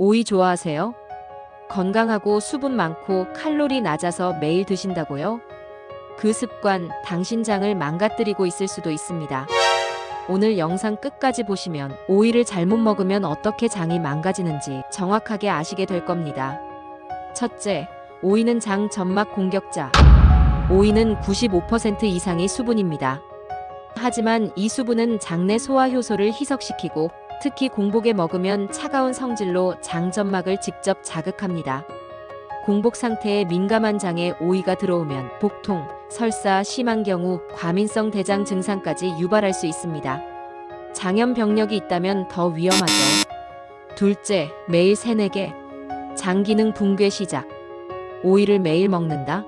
오이 좋아하세요? 건강하고 수분 많고 칼로리 낮아서 매일 드신다고요? 그 습관 당신 장을 망가뜨리고 있을 수도 있습니다. 오늘 영상 끝까지 보시면 오이를 잘못 먹으면 어떻게 장이 망가지는지 정확하게 아시게 될 겁니다. 첫째, 오이는 장 점막 공격자. 오이는 95% 이상이 수분입니다. 하지만 이 수분은 장내 소화 효소를 희석시키고 특히 공복에 먹으면 차가운 성질로 장 점막을 직접 자극합니다. 공복 상태에 민감한 장에 오이가 들어오면 복통, 설사, 심한 경우 과민성 대장 증상까지 유발할 수 있습니다. 장염 병력이 있다면 더 위험하죠. 둘째, 매일 3, 4개. 장 기능 붕괴 시작. 오이를 매일 먹는다?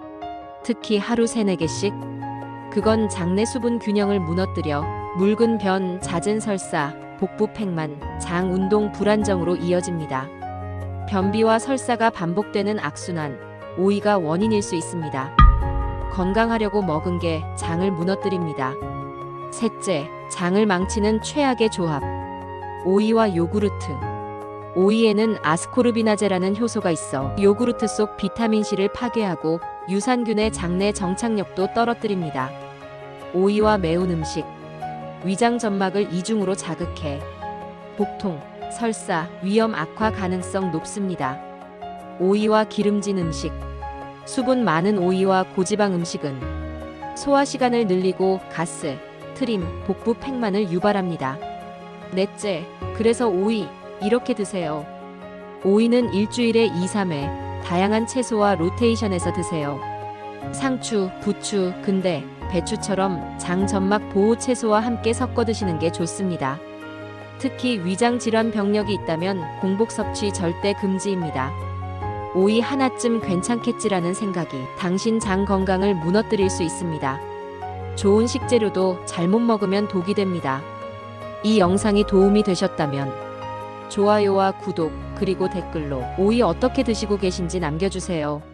특히 하루 3, 4개씩? 그건 장내 수분 균형을 무너뜨려 묽은 변, 잦은 설사, 복부 팽만, 장 운동 불안정으로 이어집니다. 변비와 설사가 반복되는 악순환, 오이가 원인일 수 있습니다. 건강하려고 먹은 게 장을 무너뜨립니다. 셋째, 장을 망치는 최악의 조합. 오이와 요구르트. 오이에는 아스코르비나제라는 효소가 있어 요구르트 속 비타민C를 파괴하고 유산균의 장내 정착력도 떨어뜨립니다. 오이와 매운 음식. 위장 점막을 이중으로 자극해 복통, 설사, 위염 악화 가능성 높습니다. 오이와 기름진 음식. 수분 많은 오이와 고지방 음식은 소화 시간을 늘리고 가스, 트림, 복부 팽만을 유발합니다. 넷째, 그래서 오이 이렇게 드세요. 오이는 일주일에 2, 3회 다양한 채소와 로테이션해서 드세요. 상추, 부추, 근대, 배추처럼 장 점막 보호 채소와 함께 섞어 드시는 게 좋습니다. 특히 위장 질환 병력이 있다면 공복 섭취 절대 금지입니다. 오이 하나쯤 괜찮겠지라는 생각이 당신 장 건강을 무너뜨릴 수 있습니다. 좋은 식재료도 잘못 먹으면 독이 됩니다. 이 영상이 도움이 되셨다면 좋아요와 구독 그리고 댓글로 오이 어떻게 드시고 계신지 남겨주세요.